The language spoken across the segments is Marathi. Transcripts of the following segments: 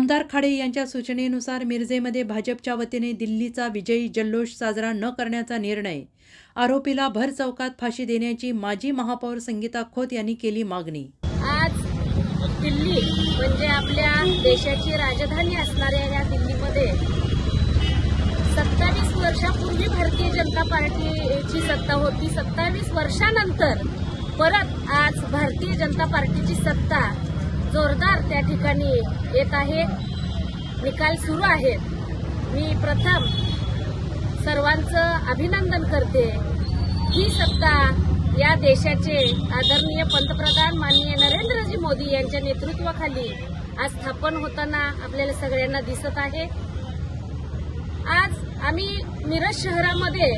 आमदार खाडे यांच्या सूचनेनुसार मिरजेमध्ये भाजपच्या वतीने दिल्लीचा विजयी जल्लोष साजरा न करण्याचा निर्णय. आरोपीला भर चौकात फाशी देण्याची माजी महापौर संगीता खोत यांनी केली मागणी. आज दिल्ली म्हणजे आपल्या देशाची राजधानी असणाऱ्या या दिल्लीमध्ये सत्तावीस वर्षापूर्वी भारतीय जनता पार्टीची सत्ता होती. सत्तावीस वर्षानंतर परत आज भारतीय जनता पार्टीची सत्ता जोरदार त्या ठिकाणी येत आहे. निकाल सुरू आहेत मी प्रथम सर्वांचं अभिनंदन करते. ही सत्ता या देशाचे आदरणीय पंतप्रधान माननीय नरेंद्रजी मोदी यांच्या नेतृत्वाखाली आज स्थापन होताना आपल्याला सगळ्यांना दिसत आहे. आज आम्ही मिरज शहरामध्ये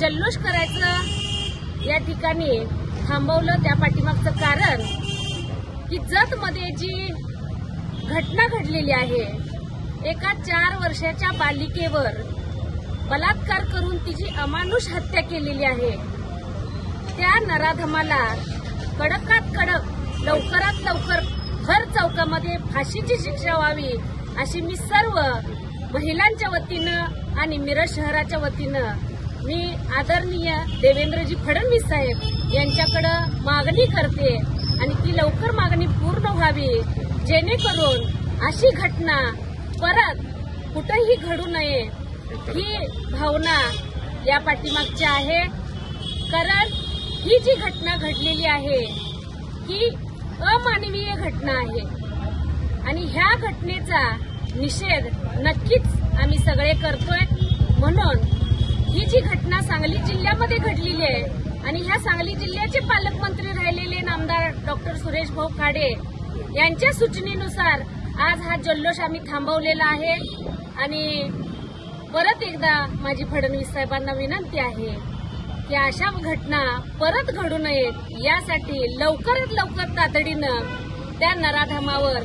जल्लोष करायचं या ठिकाणी थांबवलं त्या पाठीमागचं कारण की जर मध्ये जी घटना घडलेली आहे एका चार वर्षाच्या बालिकेवर बलात्कार करून तिची अमानुष हत्या केलेली आहे. त्या नराधमाला कडकात कडक लवकरात लवकर भर चौकामध्ये फाशीची शिक्षा व्हावी अशी मी सर्व महिलांच्या वतीनं आणि मिरज शहराच्या वतीनं मी आदरणीय देवेंद्रजी फडणवीस साहेब यांच्याकडं मागणी करते आणि ती लवकर मागणी व्हावी. जेणेकरून अशी घटना परत कुठेही घडू नये ही भावना या पाठीमागची आहे. कारण ही जी घटना घडलेली आहे ही अमानवीय घटना आहे. आणि ह्या घटनेचा निषेध नक्कीच आम्ही सगळे करतोय. म्हणून ही जी घटना सांगली जिल्ह्यामध्ये घडलेली आहे आणि ह्या सांगली जिल्ह्याचे पालकमंत्री राहिलेले नामदार डॉक्टर सुरेश भाऊ खाडे यांच्या सूचनेनुसार आज हा जल्लोष आम्ही थांबवलेला आहे आणि परत एकदा माझी फडणवीस साहेबांना विनंती आहे की अशा घटना परत घडू नयेत. यासाठी लवकरात लवकर तातडीनं त्या नराधामावर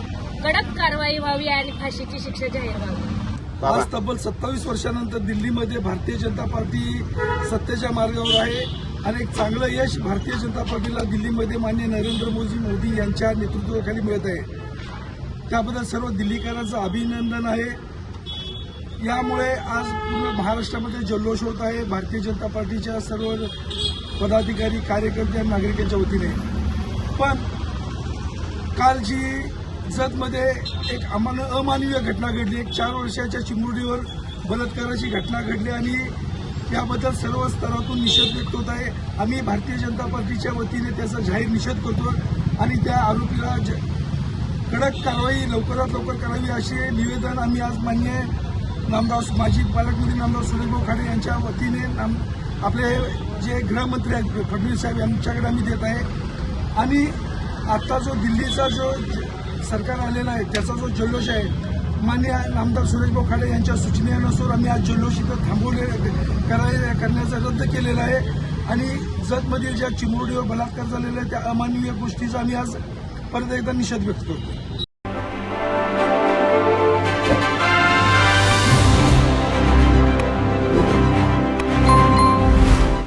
कडक कारवाई व्हावी आणि फाशीची शिक्षा जाहीर व्हावी. आज तब्बल सत्तावीस वर्षानंतर दिल्लीमध्ये भारतीय जनता पार्टी सत्तेच्या मार्गावर आहे. आणि एक चांगलं यश भारतीय जनता पार्टीला दिल्लीमध्ये मान्य नरेंद्र मोदी मोदी यांच्या नेतृत्वाखाली मिळत आहे. त्याबद्दल सर्व दिल्लीकरांचं अभिनंदन आहे. यामुळे आज पूर्ण महाराष्ट्रामध्ये जल्लोष होत आहे. भारतीय जनता पार्टीच्या सर्व पदाधिकारी कार्यकर्ते आणि नागरिकांच्या वतीने. पण काल जी जतमध्ये एक अमान अमानवीय घटना घडली एक चार वर्षाच्या चिमुरडीवर बलात्काराची घटना घडली आणि याबद्दल सर्व स्तरातून निषेध व्यक्त होत आहे. आम्ही भारतीय जनता पार्टीच्या वतीने त्याचा जाहीर निषेध करतो आणि त्या आरोपीला ज- कडक कारवाई लवकरात लवकर करावी असे निवेदन आम्ही आज मान्य नामदास माजी पालकमंत्री नामदाव सुरेशभाऊ खाडे यांच्या वतीने नाम आपले जे गृहमंत्री आहेत फडणवीस साहेब यांच्याकडे आम्ही देत आहे. आणि आता जो दिल्लीचा जो सरकार आलेला आहे त्याचा जो जल्लोष आहे मान्य नामदार सुरेशभाऊ खाडे यांच्या सूचनेनुसार आम्ही आज जल्लोष इथं थांबवले कराय करण्याचा रद्द केलेला आहे. आणि जतमधील ज्या चिमुरडीवर बलात्कार झालेला आहे त्या अमानवीय गोष्टीचा आम्ही आज परत एकदा निषेध व्यक्त करतो.